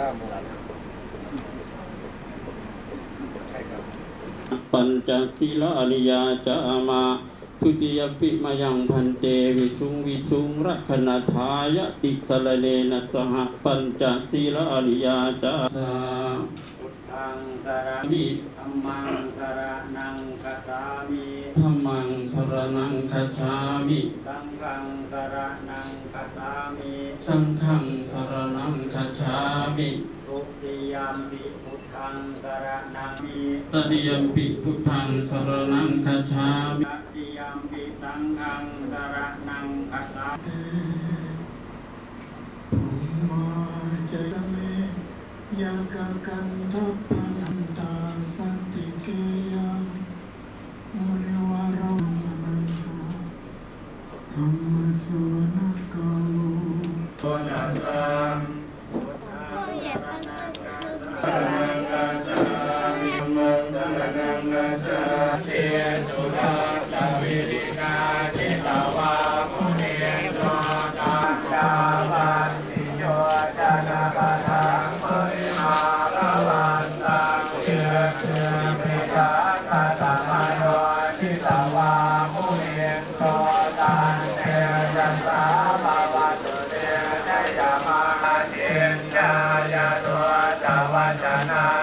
ก้าโมงใช่ครับปัญจศีลอริยาจามาทุติยปิมายังพันเตวิสุงวิสุงรักขณทายติสรเนนะสหปัญจศีลอริยาจาสาพุทธังสารมิธัมมังสารนังคัจฉามิ มมังสรนังคัจฉามิสังฆังสรนังคัจฉามิสังฆังสรนังคัจฉามิทุติยมปิพุทธังสรนังมิตติยมปิพุทธังสรนังคัจฉามิตติยมปิสังฆังสรนังคัจฉามิมาจยเมยากกันทัพพ จาวัจนัง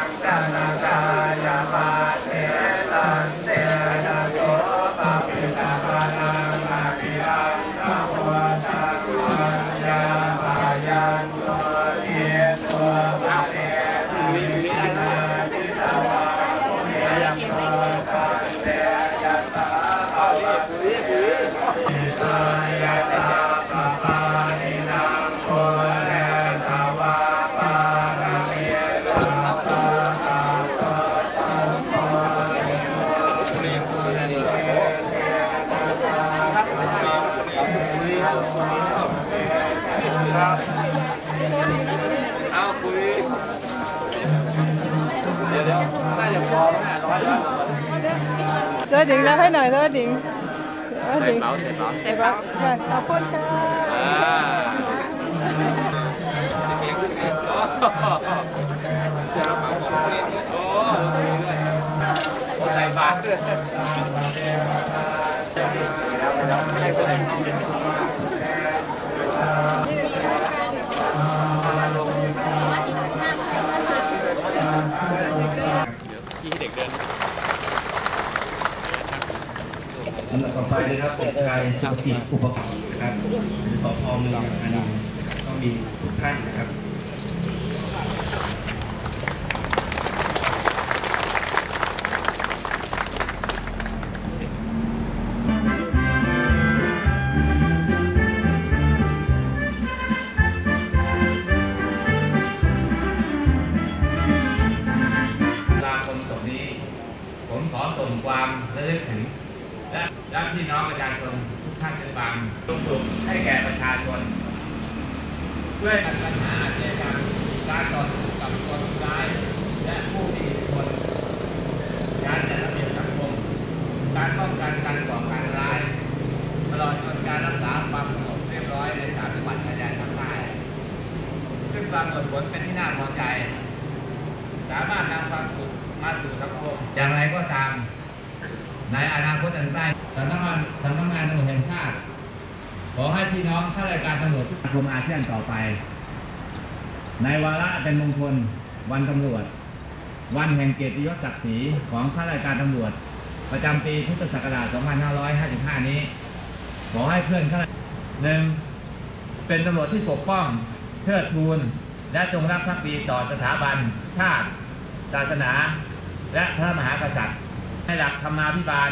เอาคุยเดี๋ยวเดี๋ยวน่าจะพอแล้วนะร้อยแล้วเดินดิ่งแล้วให้หน่อยเดินดิ่งเดินดิ่ง เสร็จแล้ว เสร็จแล้วได้ขอบคุณค่ะ อ่าจะรับมาของเล่นโอ้ใส่บาตร ลำดับต่อ ไปนะครับเด็กชายสุภกิจอุปกรณ์นะครับหรือสพเมืองอันนี้ก็มีทุกท่านนะครับลาคมศพนี้ผมขอส่งความระลึกถึง และพี่น้องประชาชนทุกท่านเป็นความสุขให้แก่ประชาชนด้วยปัญหาอาชญากรรการต่อสู้กับคนร้าย และผู้มีอิทธิพลการจัดระเบียบสังคมการป้องกันการก่อการร้าย ตลอดจนการรักษาความสงบเรียบร้อยในสามจังหวัดชายแดนภาคใต้ซึ่งปรากฏผลเป็นที่น่าพอใจ สามารถนำความสุขมาสู่สังคมอย่างไรก็ตาม ในอนาคตอันใกล้ สำนักงานสำนักงานตำรวจแห่งชาติ ขอให้พี่น้องข้าราชการตำรวจทุกกรมอาเซียนต่อไป ในวาระเป็นมงคลวันตำรวจ วันแห่งเกียรติยศศักดิ์ศรีของข้าราชการตำรวจ ประจำปีพุทธศักราช 2555 นี้ ขอให้เพื่อนข้าราชการหนึ่งเป็นตำรวจที่ปกป้องเทิดทูนและจงรักภักดีต่อสถาบัน ชาติ ศาสนา และพระมหากษัตริย์ ให้หลักธรรมาภิบาล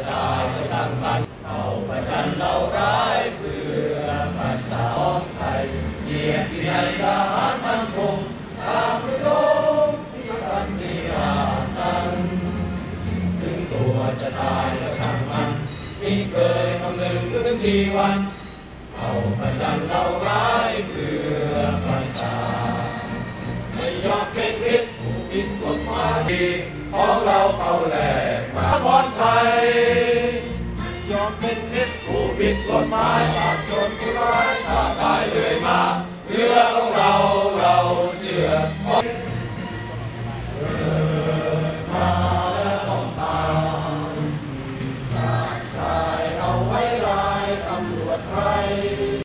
ประจันเราร้ายเพื่อประชาไม่ยอมเป็นพิษผู้ผิดกฎหมายของเราเขาแหลกมาบอนชัยยอมเป็นพิษผู้ผิดกฎหมายปราบชนผู้ร้ายฆ่าตายเลยมาเพื่อ